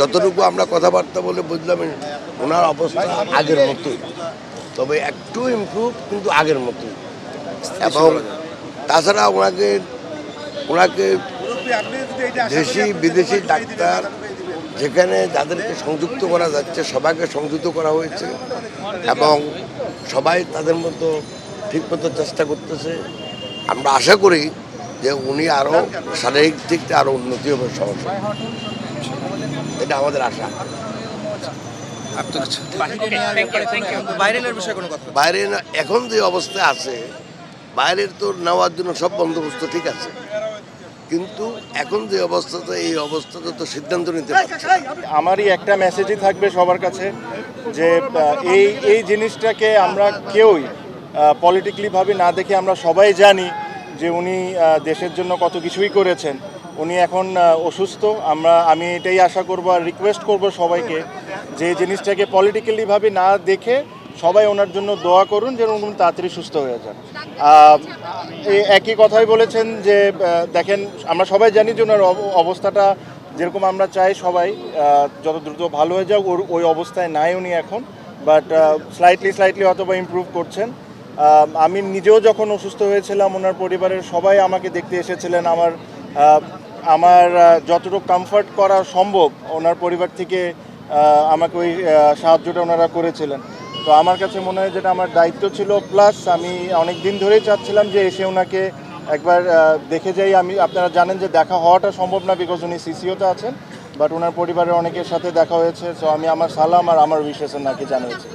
যতটুকু আমরা কথাবার্তা বলে বুঝলাম, ওনার অবস্থা আগের মতোই। তবে একটু ইমপ্রুভ কিন্তু আগের মতোই। এবং তাছাড়া ওনাকে ওনাকে দেশি, বিদেশি ডাক্তার, যেখানে যাদেরকে সংযুক্ত করা যাচ্ছে, সবাইকে সংযুক্ত করা হয়েছে, এবং সবাই তাদের মতো ঠিকমতো চেষ্টা করতেছে। আমরা আশা করি যে উনি আরও শারীরিক দিক থেকে আরও উন্নতি হবে সমস্যা এটা আমাদের আশা। ভাইরালের বিষয়ে কোনো কথা? বাইরে না- এখন যে অবস্থা আছে বাইরের তো নেওয়ার জন্য সব বন্দোবস্ত ঠিক আছে। কিন্তু এখন যে অবস্থাতে এই অবস্থাতে তো সিদ্ধান্ত নিতে পারছে না। আমারই একটা মেসেজই থাকবে সবার কাছে যে এই এই জিনিসটাকে আমরা কেউই পলিটিক্যালিভাবে না দেখে আমরা সবাই জানি যে উনি দেশের জন্য কত কিছুই করেছেন, উনি এখন অসুস্থ। আমরা, আমি এটাই আশা করব আর রিকোয়েস্ট করব সবাইকে যে জিনিসটাকে পলিটিক্যালি ভাবে না দেখে সবাই ওনার জন্য দোয়া করুন যেন উনি তাড়াতাড়ি সুস্থ হয়ে যান। একই কথাই বলেছেন যে দেখেন, আমরা সবাই জানি যে ওনার অব- অবস্থাটা যেরকম আমরা চাই সবাই যত দ্রুত ভালো হয়ে যাক, ওর, ওই অবস্থায় নাই উনি এখন বাট স্লাইটলি স্লাইটলি অথবা ইমপ্রুভ করছেন। আমি নিজেও যখন অসুস্থ হয়েছিলাম, ওনার পরিবারের সবাই আমাকে দেখতে এসেছিলেন। আমার আমার যতটুকু কমফর্ট করা সম্ভব, ওনার পরিবার থেকে আমাকে ওই সাহায্যটা ওনারা করেছিলেন। তো আমার কাছে মনে হয় যেটা আমার দায়িত্ব ছিল প্লাস আমি অনেক দিন ধরেই চাচ্ছিলাম যে এসে ওনাকে একবার দেখে যাই। আমি, আপনারা জানেন যে দেখা হওয়াটা সম্ভব না বিকজ উনি সিসিওতে আছেন বাট ওনার পরিবারের অনেকের সাথে দেখা হয়েছে। সো আমি আমার সালাম আর আমার উইশেস ওনাকে জানিয়েছি।